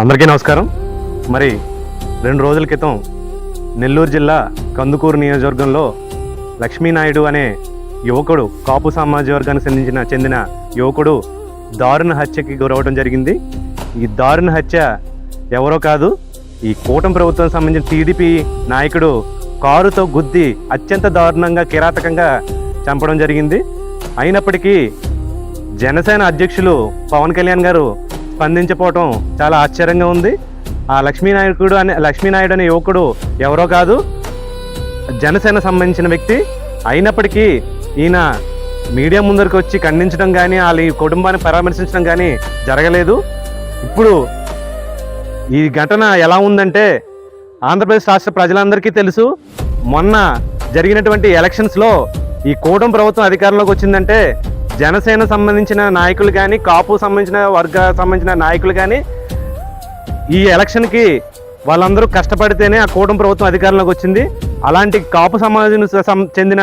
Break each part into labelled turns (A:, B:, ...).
A: అందరికీ నమస్కారం. మరి రెండు రోజుల క్రితం నెల్లూరు జిల్లా కందుకూరు నియోజకవర్గంలో లక్ష్మీనాయుడు అనే యువకుడు కాపు సామాజిక వర్గానికి చెందించిన చెందిన యువకుడు దారుణ హత్యకి గురవడం జరిగింది. ఈ దారుణ హత్య ఎవరో కాదు ఈ కూటమి ప్రభుత్వం సంబంధించిన టీడీపీ నాయకుడు కారుతో గుద్ది అత్యంత దారుణంగా కిరాతకంగా చంపడం జరిగింది. అయినప్పటికీ జనసేన అధ్యక్షులు పవన్ కళ్యాణ్ గారు స్పందించపోవటం చాలా ఆశ్చర్యంగా ఉంది. ఆ లక్ష్మీనాయకుడు అనే లక్ష్మీనాయుడు అనే యువకుడు ఎవరో కాదు జనసేన సంబంధించిన వ్యక్తి. అయినప్పటికీ ఈయన మీడియా ముందరికి వచ్చి ఖండించడం కానీ వాళ్ళ ఈ కుటుంబాన్ని పరామర్శించడం కానీ జరగలేదు. ఇప్పుడు ఈ ఘటన ఎలా ఉందంటే ఆంధ్రప్రదేశ్ రాష్ట్ర ప్రజలందరికీ తెలుసు మొన్న జరిగినటువంటి ఎలక్షన్స్లో ఈ కూటమి ప్రభుత్వం అధికారంలోకి వచ్చిందంటే జనసేన సంబంధించిన నాయకులు కానీ కాపు సంబంధించిన వర్గ సంబంధించిన నాయకులు కానీ ఈ ఎలక్షన్కి వాళ్ళందరూ కష్టపడితేనే ఆ కూటమి ప్రభుత్వం అధికారంలోకి వచ్చింది. అలాంటి కాపు సమాజం చెందిన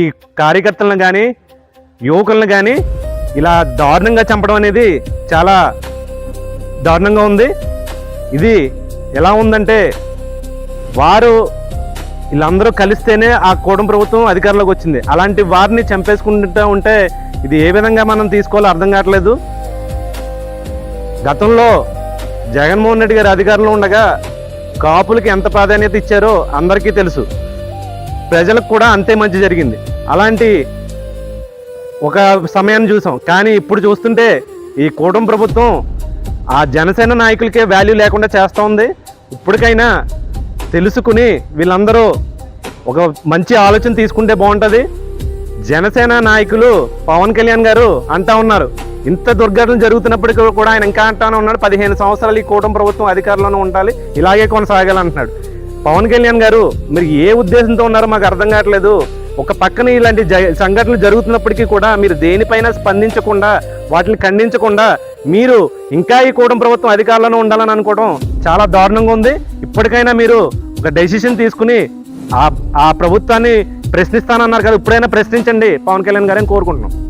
A: ఈ కార్యకర్తలను కానీ యువకులను కానీ ఇలా దారుణంగా చంపడం అనేది చాలా దారుణంగా ఉంది. ఇది ఎలా ఉందంటే వారు వీళ్ళందరూ కలిస్తేనే ఆ కూటమి ప్రభుత్వం అధికారంలోకి వచ్చింది. అలాంటి వారిని చంపేసుకుంటూ ఉంటే ఇది ఏ విధంగా మనం తీసుకోవాలో అర్థం కావట్లేదు. గతంలో జగన్మోహన్ రెడ్డి గారి అధికారంలో ఉండగా కాపులకి ఎంత ప్రాధాన్యత ఇచ్చారో అందరికీ తెలుసు. ప్రజలకు కూడా అంతే మంచి జరిగింది. అలాంటి ఒక సమయాన్ని చూసాం. కానీ ఇప్పుడు చూస్తుంటే ఈ కూటమి ప్రభుత్వం ఆ జనసేన నాయకులకే వాల్యూ లేకుండా చేస్తూ ఉంది. ఇప్పటికైనా తెలుసుకుని వీళ్ళందరూ ఒక మంచి ఆలోచన తీసుకుంటే బాగుంటుంది. జనసేన నాయకులు పవన్ కళ్యాణ్ గారు అంటా ఉన్నారు. ఇంత దుర్ఘటనలు జరుగుతున్నప్పటికీ కూడా ఆయన ఇంకా అంటానే ఉన్నాడు. పదిహేను సంవత్సరాలు ఈ కూటమి ప్రభుత్వం అధికారంలోనే ఉండాలి. ఇలాగే కొనసాగాలంటున్నాడు. పవన్ కళ్యాణ్ గారు మీరు ఏ ఉద్దేశంతో ఉన్నారో మాకు అర్థం కావట్లేదు. ఒక పక్కన ఇలాంటి జ- సంఘటనలు జరుగుతున్నప్పటికీ కూడా మీరు దేనిపైన స్పందించకుండా వాటిని ఖండించకుండా మీరు ఇంకా ఈ కూటమి ప్రభుత్వం అధికారంలోనే ఉండాలని అనుకోవడం చాలా దారుణంగా ఉంది. ఇప్పటికైనా మీరు ఒక డెసిషన్ తీసుకుని ఆ ఆ ప్రభుత్వాన్ని ప్రశ్నిస్తానన్నారు కదా ఇప్పుడైనా ప్రశ్నించండి. పవన్ కళ్యాణ్ గారని కోరుకుంటున్నాం.